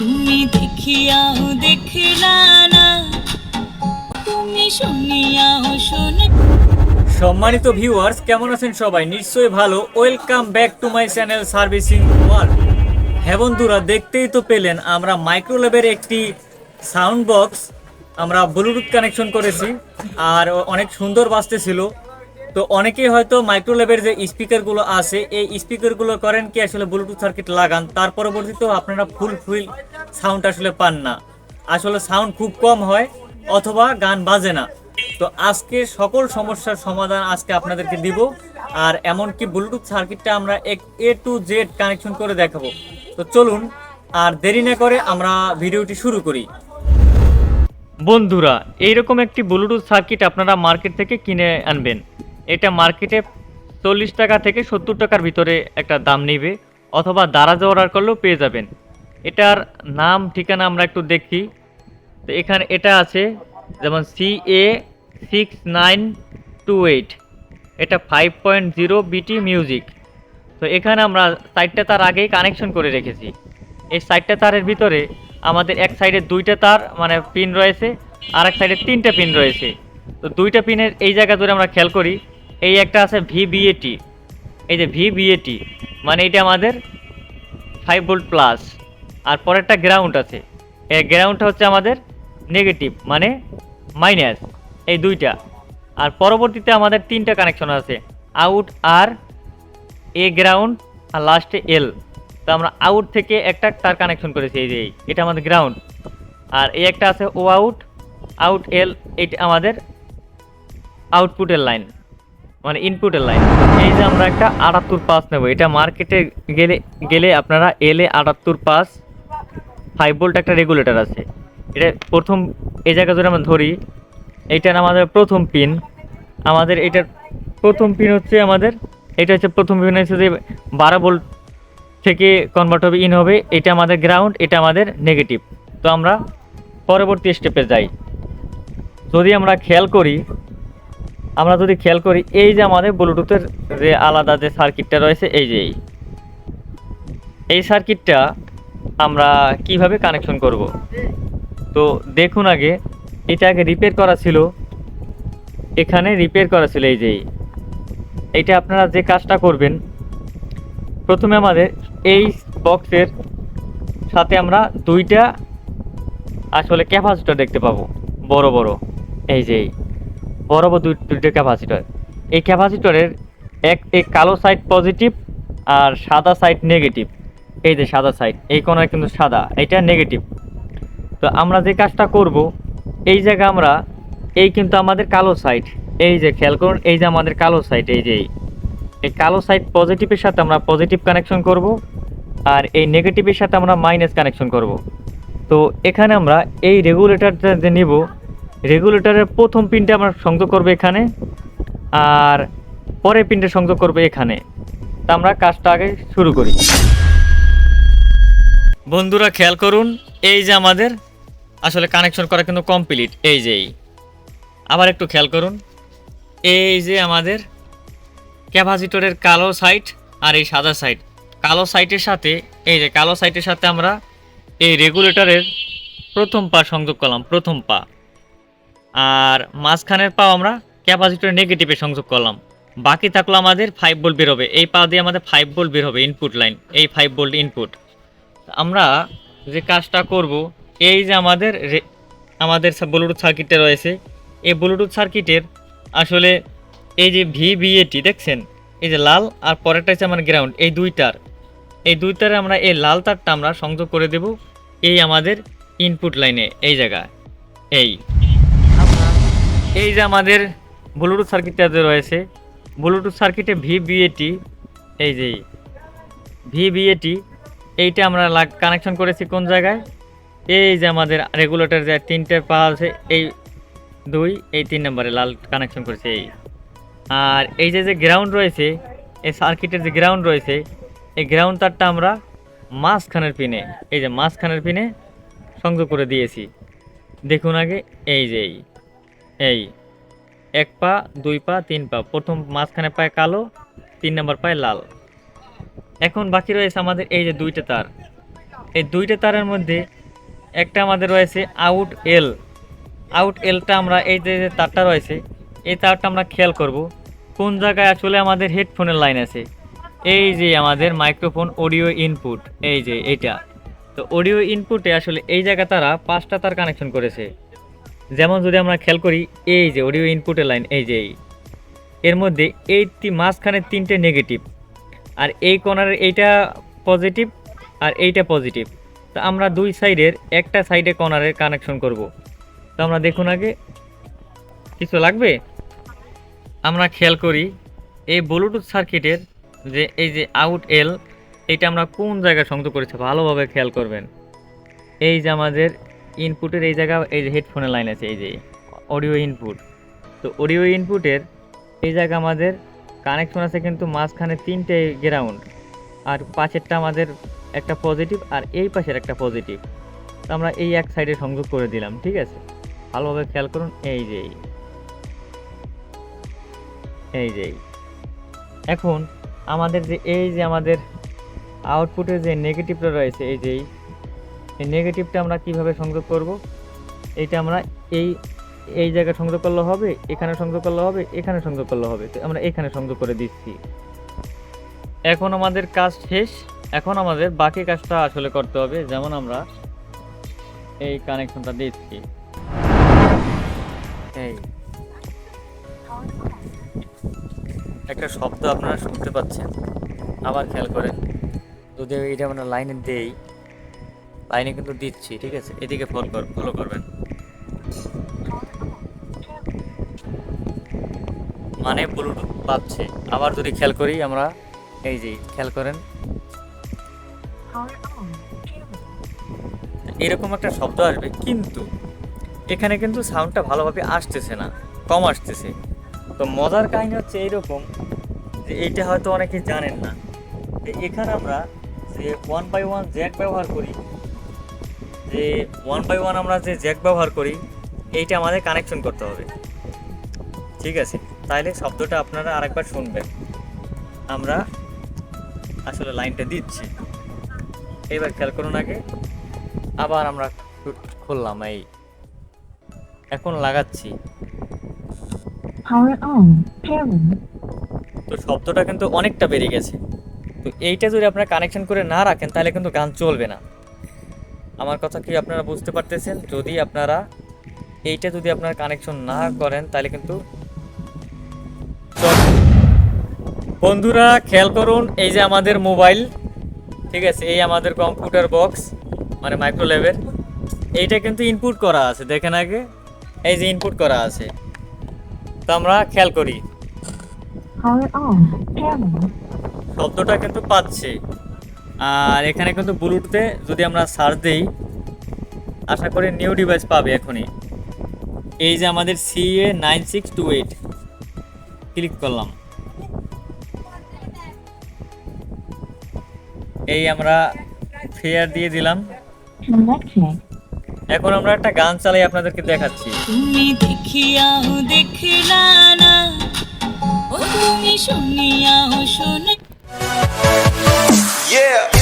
তুমি দেখিয়াও দেখলা না, তুমি শুনিয়াও শুনে সম্মানিত ভিউয়ার্স কেমন আছেন সবাই? নিশ্চয়ই ভালো। Welcome back to my channel servicing world হ্যাঁ বন্ধুরা, দেখতেই তো পেলেন, আমরা মাইক্রোলেভের একটি সাউন্ড বক্স আমরা ব্লুটুথ কানেকশন করেছি, আর অনেক সুন্দর বাজতেছিল। তো অনেকেই হয়তো মাইক্রোলেভের যে স্পিকারগুলো আছে, এই স্পিকারগুলো করেন কি আসলে ব্লুটুথ সার্কিট লাগান, তার পরবর্তীতেও আপনারা ফুল ফুল সাউন্ড আসলে পান না। আসলে সাউন্ড খুব কম হয়, অথবা গান বাজে না। তো আজকে সকল সমস্যার সমাধান আজকে আপনাদেরকে দিব, আর এমনকি ব্লুটুথ সার্কিটটা আমরা এক এ টু জেড কানেকশন করে দেখাবো। তো চলুন, আর দেরি না করে আমরা ভিডিওটি শুরু করি। বন্ধুরা, এইরকম একটি ব্লুটুথ সার্কিট আপনারা মার্কেট থেকে কিনে আনবেন। এটা মার্কেটে চল্লিশ টাকা থেকে সত্তর টাকার ভিতরে একটা দাম নেবে অথবা দারাজে অর্ডার করলেও পেয়ে যাবেন। এটার নাম, ঠিকানা আমরা একটু দেখি। তো এখানে এটা আছে, যেমন C A six nine two eight এটা five point zero BT music তো এখানে আমরা সাইডটা তার আগেই কানেকশন করে রেখেছি। এই সাইডটা তারের ভিতরে আমাদের এক সাইডে দুইটা তার মানে পিন রয়েছে, আর এক সাইডে তিনটা পিন রয়েছে। তো দুইটা পিনের এই জায়গা ধরে আমরা খেয়াল করি এই একটা আছে ভি বিএটি এই যে ভি বিএটি মানে এটা আমাদের ফাইভ ভোল্ট প্লাস আর পরেরটা গ্রাউন্ড আছে। এই গ্রাউন্ডটা হচ্ছে আমাদের নেগেটিভ মানে মাইনাস এই দুইটা। আর পরবর্তীতে আমাদের তিনটা কানেকশন আছে। আউট আর এ গ্রাউন্ড আর লাস্টে এল তো আমরা আউট থেকে একটা তার কানেকশন করেছি, এই যে। এটা আমাদের গ্রাউন্ড আর এই একটা আছে ও আউট আউট এল এটা আমাদের আউটপুটের লাইন মানে ইনপুটের লাইন এই যে আমরা একটা আটাত্তর পাস নেব, এটা মার্কেটে গেলে গেলে আপনারা এলে আটাত্তর পাস ফাইভ বোল্ট একটা রেগুলেটর আছে। এটা প্রথম, এই জায়গা ধরে আমরা ধরি এইটার আমাদের প্রথম পিন আমাদের এটার প্রথম পিন হচ্ছে আমাদের, এটা হচ্ছে প্রথম পিন হচ্ছে যে বারো বোল্ট থেকে কনভার্ট হবে ইন হবে, এটা আমাদের গ্রাউন্ড এটা আমাদের নেগেটিভ তো আমরা পরবর্তী স্টেপে যাই। যদি আমরা খেয়াল করি আমরা যদি খেয়াল করি, এই যে আমাদের ব্লুটুথের যে আলাদা যে সার্কিটটা রয়েছে, এই যে এই। সার্কিটটা আমরা কীভাবে কানেকশন করব তো দেখুন আগে, এটা আগে রিপেয়ার করা ছিল এখানে রিপেয়ার করা ছিল, এই যে। এইটা আপনারা যে কাজটা করবেন, প্রথমে আমাদের এই বক্সের সাথে আমরা দুইটা আসলে ক্যাপাসিটর দেখতে পাবো, বড় বড় এই যে। বড় দুই দুইটা ক্যাপাসিটর এই ক্যাপাসিটরের এক এক কালো সাইড পজিটিভ আর সাদা সাইড নেগেটিভ এই যে সাদা সাইড এই কোনায় কিন্তু সাদা, এটা নেগেটিভ তো আমরা যে কাজটা করব, এই জায়গা আমরা, এই কিন্তু আমাদের কালো সাইড এই যে খেয়াল করুন, এই যে আমাদের কালো সাইড এই যে এই। এই কালো সাইড পজিটিভের সাথে আমরা পজিটিভ কানেকশন করব, আর এই নেগেটিভের সাথে আমরা মাইনাস কানেকশন করব। তো এখানে আমরা এই রেগুলেটরটা যে নিব রেগুলেটরের প্রথম পিনটা আমরা সংযোগ করব এখানে, আর পরের পিনটা সংযোগ করব এখানে। তা আমরা কাজটা আগে শুরু করি। বন্ধুরা, খেয়াল করুন, এই যে আমাদের, আসলে কানেকশন করা কিন্তু কমপ্লিট এই যে এই। আবার একটু খেয়াল করুন, এই যে আমাদের ক্যাপাসিটরের কালো সাইড আর এই সাদা সাইড কালো সাইটের সাথে, এই যে কালো সাইটের সাথে আমরা এই রেগুলেটরের প্রথম পা সংযোগ করলাম, প্রথম পা। আর মাঝখানের পাও আমরা ক্যাপাসিটরের নেগেটিভে সংযোগ করলাম। বাকি থাকল আমাদের ফাইভ বোল্ট বের হবে। এই পা দিয়ে আমাদের ফাইভ বোল্ট বের হবে ইনপুট লাইন এই ফাইভ বোল্ট ইনপুট আমরা যে কাজটা করব, এই যে আমাদের আমাদের ব্লুটুথ সার্কিটটা রয়েছে, এই ব্লুটুথ সার্কিটের আসলে এই যে ভি বিএটি দেখছেন? এই যে লাল আর পরেরটা হচ্ছে আমার গ্রাউন্ড এই দুইটার। এই দুইটারে আমরা এই লাল তারটা আমরা সংযোগ করে দেব এই আমাদের ইনপুট লাইনে এই জায়গায়, এই। এই যে আমাদের ব্লুটুথ সার্কিটটা যে রয়েছে ব্লুটুথ সার্কিটে ভি বিএটি এই যে ভি বিএটি এইটা আমরা কানেকশন করেছি কোন জায়গায়? এই যে আমাদের রেগুলেটর যে তিনটে পা আছে, এই দুই, এই তিন নম্বরে লাল কানেকশন করেছে এই। আর এই যে যে গ্রাউন্ড রয়েছে, এই সার্কিটের যে গ্রাউন্ড রয়েছে, এই গ্রাউন্ড তারটা আমরা মাঝখানের পিনে এই যে মাঝখানের পিনে সংযোগ করে দিয়েছি। দেখুন আগে, এই যে এই। এই, এক পা, দুই পা, তিন পা। প্রথম মাঝখানে পায় কালো, তিন নম্বর পায় লাল। এখন বাকি রয়েছে আমাদের এই যে দুইটা তার। এই দুইটা তারের মধ্যে একটা আমাদের রয়েছে আউট এল আউট এলটা আমরা এই যে তারটা রয়েছে, এই তারটা আমরা খেয়াল করব। কোন জায়গায় আসলে আমাদের হেডফোনের লাইন আছে? এই যে আমাদের মাইক্রোফোন অডিও ইনপুট এই যে এইটা। তো অডিও ইনপুটে আসলে এই জায়গা তারা পাঁচটা তার কানেকশন করেছে। যেমন যদি আমরা খেয়াল করি, এই যে অডিও ইনপুটের লাইন এই যে এই, এর মধ্যে এই মাঝখানে তিনটে নেগেটিভ আর এই কর্নারের এইটা পজিটিভ আর এইটা পজিটিভ তো আমরা দুই সাইডের একটা সাইডে কর্নারের কানেকশন করব। তো আমরা দেখুন আগে, কিছু লাগবে? আমরা খেয়াল করি, এই ব্লুটুথ সার্কিটের যে এই যে আউট এল এটা আমরা কোন জায়গায় সংযোগ করেছি ভালোভাবে খেয়াল করবেন। এই যে আমাদের ইনপুটের এই জায়গা, এই যে হেডফোনের লাইন আছে, এই যে অডিও ইনপুট তো অডিও ইনপুটের এই জায়গা আমাদের কানেকশন আছে কিন্তু মাঝখানে তিনটে গ্রাউন্ড আর পাশেরটা আমাদের একটা পজিটিভ আর এই পাশের একটা পজিটিভ তো আমরা এই এক সাইডে সংযোগ করে দিলাম, ঠিক আছে ভালোভাবে খেয়াল করুন, এই যে এই। যে। এখন আমাদের যে, এই যে আমাদের আউটপুটের যে নেগেটিভটা রয়েছে, এই যে এই, নেগেটিভটা আমরা কীভাবে সংযোগ করব? এইটা আমরা এই এই জায়গায় সংযোগ করলে হবে এখানে সংযোগ করলে হবে এখানে সংযোগ করলে হবে। তো আমরা এখানে সংযোগ করে দিচ্ছি। এখন আমাদের কাজ শেষ। এখন আমাদের বাকি কাজটা আসলে করতে হবে। যেমন আমরা এই কানেকশনটা দিচ্ছি। এই। একটা শব্দ আপনারা শুনতে পাচ্ছেন। আবার খেয়াল করেন। যদি এটা আমরা লাইনে দেই লাইনে কিন্তু দিচ্ছি, ঠিক আছে? এদিকে ফলো কর ফলো করবেন। মানে ব্লুটুথ পাচ্ছে আবার যদি খেয়াল করি আমরা, এই যে, খেয়াল করেন। এরকম একটা শব্দ আসবে, কিন্তু এখানে কিন্তু সাউন্ডটা ভালোভাবে আসতেছে না, কম আসতেছে। তো মজার কাহিনী হচ্ছে এইরকম যে এইটা হয়তো অনেকে জানেন না। এখানে আমরা যে ওয়ান বাই ওয়ান জ্যাক ব্যবহার করি যে ওয়ান বাই ওয়ান আমরা যে জ্যাক ব্যবহার করি এইটা আমাদের কানেকশন করতে হবে। ঠিক আছে? তাইলে শব্দটা আপনারা আরেকবার শুনবেন। আমরা আসলে লাইনটা দিচ্ছি। এবার খেয়াল করুন আগে। আবার আমরা খুললাম এই। এখন লাগাচ্ছি. তো শব্দটা কিন্তু অনেকটা বেড়ে গেছে। তো এইটা যদি আপনারা কানেকশন করে না রাখেন তাহলে কিন্তু গান চলবে না। আমার কথা কি আপনারা বুঝতে পারতেছেন? যদি আপনারা এইটা যদি আপনারা কানেকশন না করেন তাহলে কিন্তু বন্ধুরা খেয়াল করুন এই যে আমাদের মোবাইল ঠিক আছে এই আমাদের কম্পিউটার বক্স মানে মাইক্রো ল্যাবের এইটা কিন্তু ইনপুট করা আছে দেখেন আগে এই যে ইনপুট করা আছে। তো আমরা খেয়াল করি. শব্দটা কিন্তু পাচ্ছে। আর এখানে কিন্তু ব্লুটুথে যদি আমরা সার্চ দিই, আশা করি নিউ ডিভাইস পাবে এখনই। এই যে আমাদের C A nine six two eight click করলাম। এই আমরা ফেয়ার দিয়ে দিলাম। এখন আমরা একটা গান চালাই আপনাদেরকে দেখাচ্ছি। তুমি দেখিয়াও দেখলা না, ও তুমি শুনিয়াও শোনা Yeah.